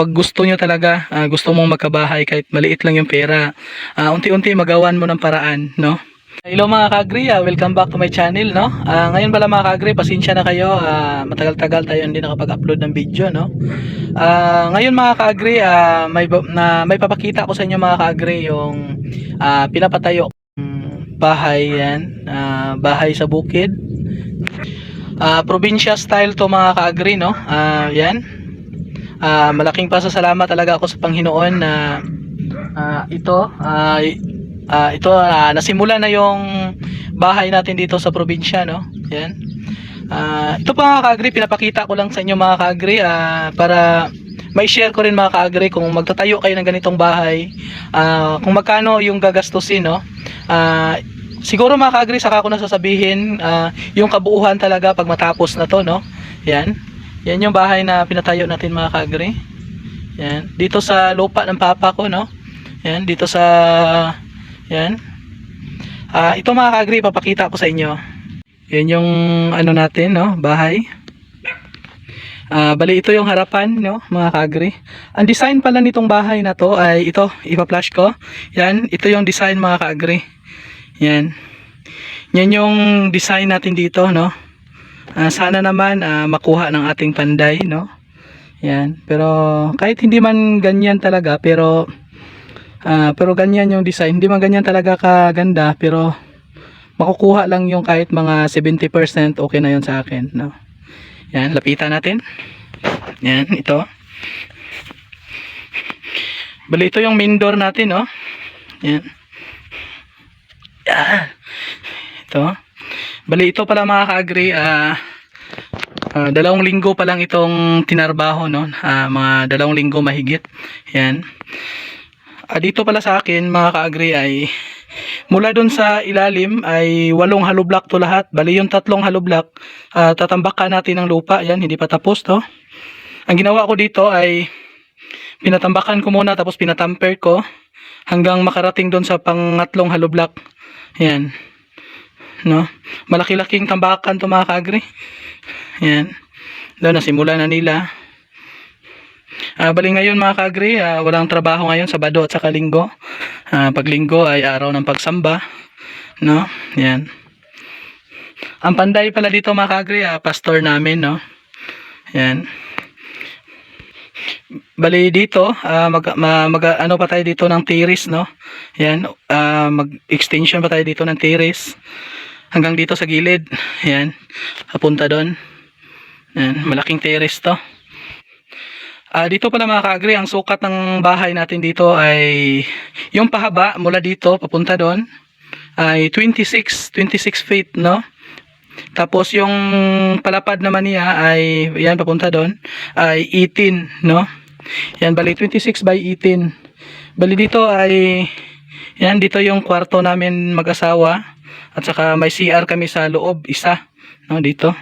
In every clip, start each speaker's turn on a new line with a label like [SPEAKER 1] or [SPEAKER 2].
[SPEAKER 1] pag gusto nyo talaga, ah, gusto mong magkabahay kahit maliit lang yung pera, ah, unti-unti magawan mo ng paraan, no? Hello mga kagri, ah, welcome back to my channel, no? Ah, ngayon pala mga kagri, pasensya na kayo, ah, matagal-tagal tayo hindi nakapag-upload ng video, no? Ah, ngayon mga kagri, ah, may, na, may papakita ko sa inyo mga kagri yung ah, pinapatayo bahay yan, ah, bahay sa bukid. Ah, probinsya style to mga kaagri, no? Ah, yan. Ah, malaking pasasalamat talaga ako sa Panginoon na ah, ito y- ah, ito ah, nasimula na yung bahay natin dito sa probinsya, no? Yan. Ah, ito pa mga kaagri, pinapakita ko lang sa inyo mga kaagri ah, para may share ko rin mga kaagri kung magtatayo kayo ng ganitong bahay, ah, kung magkano yung gagastusin, no? Ah, siguro mga kaagri, saka ko na sasabihin ah, yung kabuuhan talaga pag matapos na to, no? Yan. Yan yung bahay na pinatayo natin mga kaagri. Yan. Dito sa lupa ng papa ko, no? Yan. Dito sa... Yan. Ah, ito mga kaagri, papakita ko sa inyo. Yan yung ano natin, no? Bahay. Ah, bali ito yung harapan, no, mga kagri. Ang design pala nitong bahay na to ay ito, ipa-flash ko. Yan, ito yung design mga kagri. Yan. Yan yung design natin dito, no. Ah, sana naman ah, makuha ng ating panday, no. Yan. Pero kahit hindi man ganyan talaga, pero ah, pero ganyan yung design. Hindi man ganyan talaga kaganda, pero makukuha lang yung kahit mga 70% okay na yon sa akin, no. Yan, lapitan natin. Yan, ito. Bali, ito yung main door natin, no? Yan. Yan. Ito. Bali, ito pala mga ka-agree, ah, ah, dalawang linggo pa lang itong tinarbaho, no? Ah, mga dalawang linggo mahigit. Yan. Ah, dito pala sa akin, mga ka-agree, ay mula dun sa ilalim ay walong hollow block to lahat. Bali yung tatlong hollow block, ah, tatambakan natin ng lupa. Yan, hindi pa tapos to. Ang ginawa ko dito ay pinatambakan ko muna tapos pinatamper ko hanggang makarating doon sa pangatlong hollow block. Yan. No? Malaki-laking tambakan to mga kaagri. Yan. Doon nasimula na nila. Ah, bali ngayon mga kaagri, ah, walang trabaho ngayon Sabado at saka Linggo. Ah, pag Linggo ay araw ng pagsamba, no? Yan. Ang panday pala dito mga kaagri, ah, pastor namin, no? Yan. Bali dito, ah, mag, ma- mag- ano pa tayo dito ng terrace, no? Yan, ah, mag-extension pa tayo dito ng terrace. Hanggang dito sa gilid. Yan. Papunta doon. Yan, malaking terrace to. Ah, dito pala mga kaagri, ang sukat ng bahay natin dito ay yung pahaba mula dito papunta doon ay 26 26 feet, no? Tapos yung palapad naman niya ay yan papunta doon ay 18, no? Yan bali 26 by 18. Bali dito ay yan dito yung kwarto namin mag-asawa at saka may CR kami sa loob isa, no? Dito.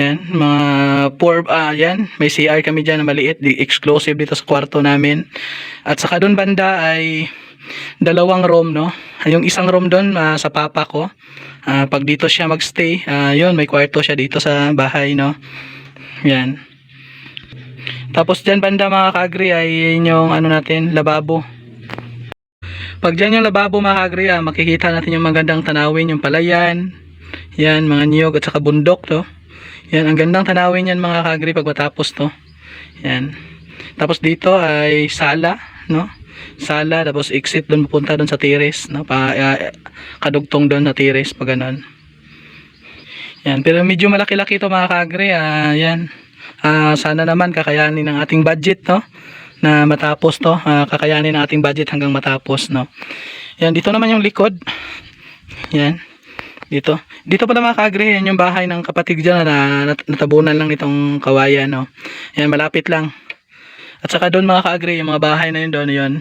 [SPEAKER 1] Yan, mga four, ah, yan, may CR kami dyan na maliit, exclusive dito sa kwarto namin. At saka doon banda ay dalawang room, no? Yung isang room doon ah, sa papa ko. Ah, pag dito siya magstay, ah, yun, may kwarto siya dito sa bahay, no? Yan. Tapos dyan banda mga kagri ay yun yung ano natin, lababo. Pag dyan yung lababo mga kagri, ah, makikita natin yung magandang tanawin, yung palayan, yan, mga niyog at saka bundok, to. Yan, ang gandang tanawin yan mga kagri pag matapos to. Yan. Tapos dito ay sala, no? Sala, tapos exit doon pupunta doon sa terrace, no? Pa, ah, kadugtong doon sa terrace, pag ganun. Yan, pero medyo malaki-laki to mga kagri, ah, yan. Ah, sana naman kakayanin ng ating budget, no? Na matapos to, ah, kakayanin ng ating budget hanggang matapos, no? Yan, dito naman yung likod. Yan. Dito. Dito pala mga kagre, yan yung bahay ng kapatid dyan na nat- natabunan lang nitong kawayan, no. Yan, malapit lang. At saka doon mga kagre, yung mga bahay na yun doon, yun.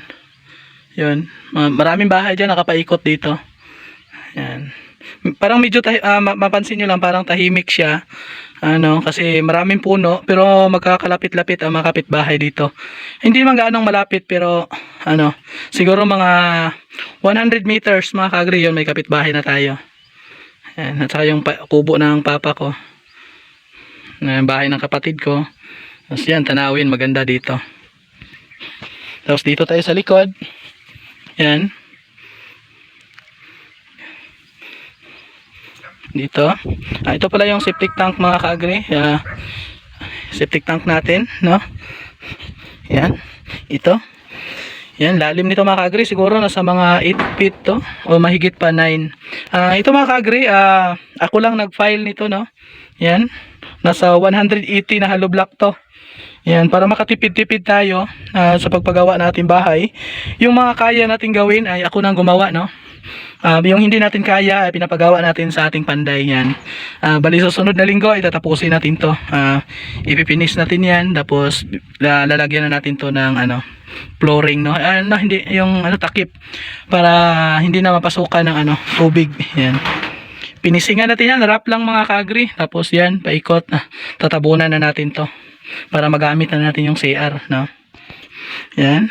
[SPEAKER 1] Yun. Ma- Maraming bahay dyan nakapaikot dito. Yan. Parang medyo ma- mapansin nyo lang parang tahimik siya. Ano, kasi maraming puno pero magkakalapit-lapit ang mga kapitbahay dito. Hindi man gaanong malapit pero ano, siguro mga 100 meters mga kagre yun may kapitbahay na tayo. Yan, at saka yung kubo ng papa ko. Na bahay ng kapatid ko. Tapos yan, tanawin, maganda dito. Tapos dito tayo sa likod. Yan. Dito. Ah, ito pala yung septic tank mga kaagri. Ah, septic tank natin, no? Yan. Ito. Yan, lalim nito mga kaagri. Siguro nasa mga 8 feet to. O mahigit pa 9. Ah, ito mga kaagri, ah, ako lang nag-file nito, no? Yan. Nasa 180 na hollow block to. Yan, para makatipid-tipid tayo ah, sa pagpagawa natin bahay. Yung mga kaya natin gawin ay ako nang gumawa, no? Ah, yung hindi natin kaya ay pinapagawa natin sa ating panday yan. Ah, bali sa sunod na linggo ay tatapusin natin to. Ah, ipipinis natin yan tapos la- lalagyan na natin to ng ano flooring no. Ah, no, hindi yung ano takip para hindi na mapasukan ng ano tubig. Yan. Pinisingan natin yan, wrap lang mga kagri. Tapos yan, paikot. Ah, tatabunan na natin to para magamit na natin yung CR, no? Yan.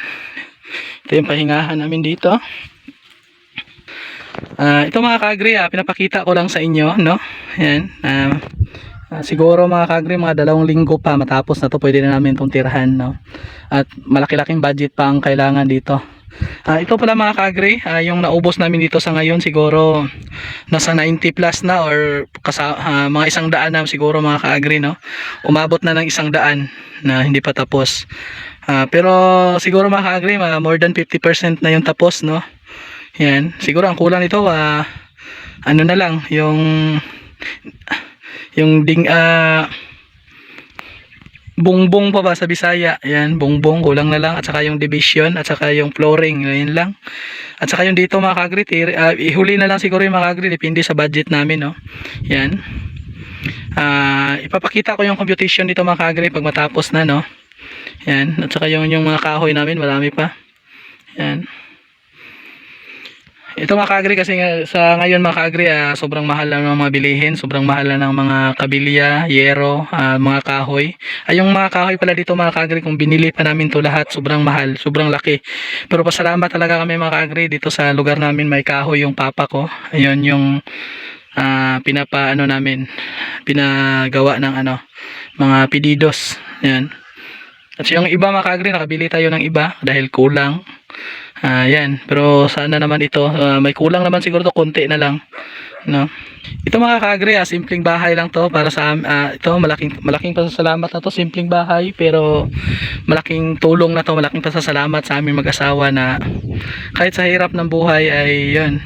[SPEAKER 1] Ito yung pahingahan namin dito. Ah, ito mga kagri, ah, pinapakita ko lang sa inyo, no? Yan. ah, ah, siguro mga kagri, mga dalawang linggo pa matapos na to, pwede na namin itong tirahan, no? At malaki-laking budget pa ang kailangan dito. Ah, ito pala mga kagri, ah, yung naubos namin dito sa ngayon siguro nasa 90 plus na or kasa, ah, mga isang daan na siguro mga kaagri no umabot na ng isang daan na hindi pa tapos Ah, pero siguro mga kaagri mga more than 50% na yung tapos no yan siguro ang kulang nito ah, ano na lang yung yung ding ah bongbong pa ba sa Bisaya yan bongbong kulang na lang at saka yung division at saka yung flooring yun lang at saka yung dito mga kagri, tiri- ah, ihuli na lang siguro yung mga kagri, depende sa budget namin, no? Yan. Ah, ipapakita ko yung computation dito mga kagri pag matapos na, no? Yan. At saka yung, yung mga kahoy namin, marami pa. Yan. Ito mga kasi nga, sa ngayon mga ah, sobrang mahal lang ng mga bilihin, sobrang mahal lang ng mga kabilya, yero, ah, mga kahoy. Ay yung mga kahoy pala dito mga kung binili pa namin to lahat, sobrang mahal, sobrang laki. Pero pasalamat talaga kami mga dito sa lugar namin may kahoy yung papa ko. Ayun yung ah, pinapa ano namin, pinagawa ng ano, mga pedidos. Yan. At yung iba mga nakabili tayo ng iba dahil kulang. Ah, yan. Pero sana naman ito, ah, may kulang naman siguro to konti na lang, no. Ito mga kagri, ah, simpleng bahay lang to para sa ah, ito malaking malaking pasasalamat na to, simpleng bahay pero malaking tulong na to, malaking pasasalamat sa aming mag-asawa na kahit sa hirap ng buhay ay yun,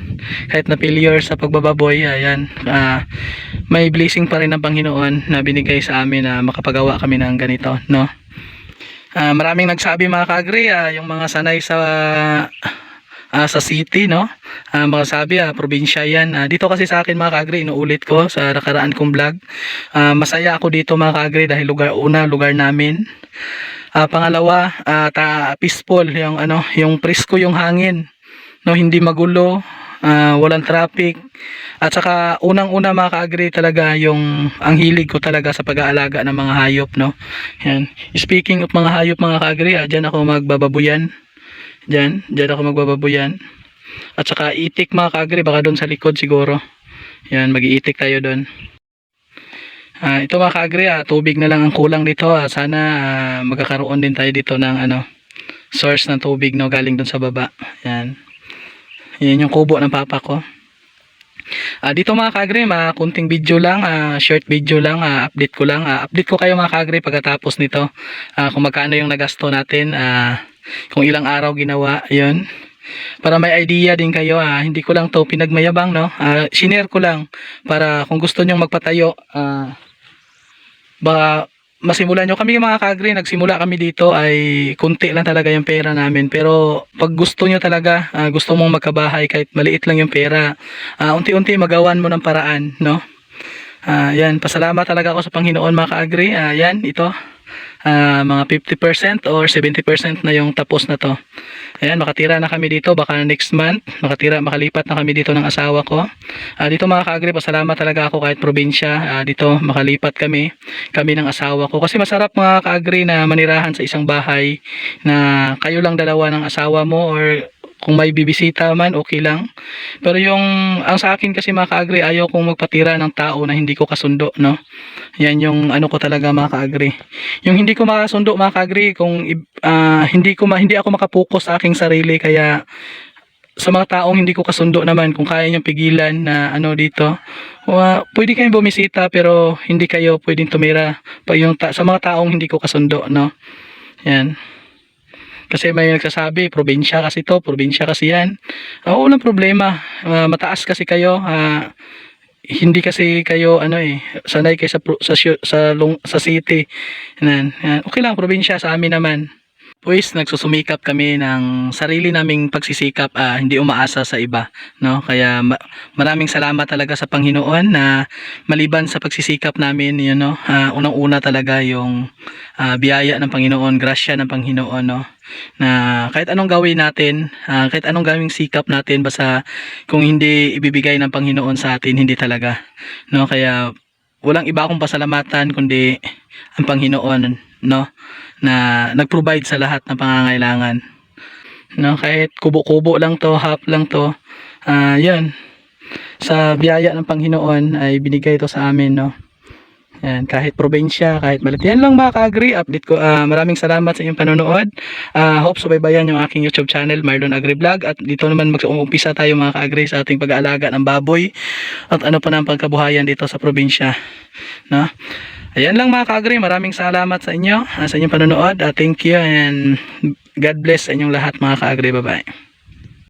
[SPEAKER 1] kahit na failure sa pagbababoy, ayan, ah, may blessing pa rin ng Panginoon na binigay sa amin na makapagawa kami ng ganito, no. Ah, maraming nagsabi mga kagri, ah, yung mga sanay sa ah, sa city, no? Ah, mga sabi, ah, probinsya yan. Ah, dito kasi sa akin mga kagri, inuulit ko sa nakaraan kong vlog. Ah, masaya ako dito mga kagri dahil lugar, una, lugar namin. Ah, pangalawa, ah, ta, peaceful, yung, ano, yung presko yung hangin. No, hindi magulo, ah, walang traffic. At saka unang-una mga ka-agree talaga yung ang hilig ko talaga sa pag-aalaga ng mga hayop, no. Yan. Speaking of mga hayop mga ka-agree, ah, dyan ako magbababuyan. Dyan, dyan ako magbababuyan. At saka itik mga ka-agree, baka doon sa likod siguro. Yan, mag-iitik tayo doon. Ah, ito mga ka-agree, ah, tubig na lang ang kulang dito. Ah, sana ah, magkakaroon din tayo dito ng ano, source ng tubig no galing doon sa baba. Yan. Yan yung kubo ng papa ko. Ah, dito mga kagre, mga kunting video lang, ah, short video lang, ah, update ko lang. Ah, update ko kayo mga kagre pagkatapos nito. Ah, kung magkano yung nagasto natin, ah, kung ilang araw ginawa, yun. Para may idea din kayo, ah, hindi ko lang to pinagmayabang, no? Ah, shinare ko lang para kung gusto nyong magpatayo, ah, baka masimulan nyo kami mga kagre nagsimula kami dito ay kunti lang talaga yung pera namin. Pero pag gusto nyo talaga ah, gusto mong magkabahay kahit maliit lang yung pera ah, unti-unti magawan mo ng paraan no? Ah, yan pasalamat talaga ako sa Panginoon mga kaagri. Ah, yan ito Ah, mga 50% or 70% na yung tapos na to. Ayan makatira na kami dito. Baka next month makatira makalipat na kami dito ng asawa ko. Ah, dito mga kaagri pasalamat talaga ako kahit probinsya. Ah, dito makalipat kami kami ng asawa ko. Kasi masarap mga kaagri na manirahan sa isang bahay na kayo lang dalawa ng asawa mo or kung may bibisita man, okay lang. Pero yung, ang sa akin kasi mga ka-agri, ayaw kong magpatira ng tao na hindi ko kasundo, no? Yan yung ano ko talaga mga ka-agri. Yung hindi ko makasundo mga ka-agri, kung ah, hindi ko hindi ako makapokus sa aking sarili, kaya sa mga taong hindi ko kasundo naman, kung kaya niyong pigilan na ano dito, wa, pwede kayong bumisita pero hindi kayo pwedeng tumira pa yung ta- sa mga taong hindi ko kasundo, no? Yan. Kasi may nagsasabi, probinsya kasi to, probinsya kasi yan. Oo, walang problema. Ah, mataas kasi kayo. ah, hindi kasi kayo ano eh sanay kayo sa sa sa, lung- sa city. Yan, yan. Okay lang probinsya sa amin naman. Pues nagsusumikap kami ng sarili naming pagsisikap, ah, hindi umaasa sa iba, no? Kaya ma- maraming salamat talaga sa Panginoon na maliban sa pagsisikap namin, yun no, ah, unang-una talaga yung ah, biyaya ng Panginoon, grasya ng Panginoon, no? Na kahit anong gawin natin, ah, kahit anong gawing sikap natin, basta kung hindi ibibigay ng Panginoon sa atin, hindi talaga, no? Kaya walang iba akong pasalamatan kundi ang Panginoon, no? Na nag-provide sa lahat ng pangangailangan. No, kahit kubo-kubo lang to, half lang to, ah, 'yun. Sa biyaya ng Panginoon ay binigay ito sa amin, no? Yan, kahit probinsya, kahit malit. Yan lang mga ka-agree. Update ko. Ah, maraming salamat sa inyong panonood. Ah, hope subaybayan yung aking YouTube channel, Marlon Agri Vlog. At dito naman mag-uumpisa tayo mga ka-agree sa ating pag-aalaga ng baboy. At ano pa ng pagkabuhayan dito sa probinsya. No? Ayan lang mga ka-agree. Maraming salamat sa inyo, ah, sa inyong panonood. Ah, thank you and God bless sa inyong lahat mga ka-agree. Bye-bye.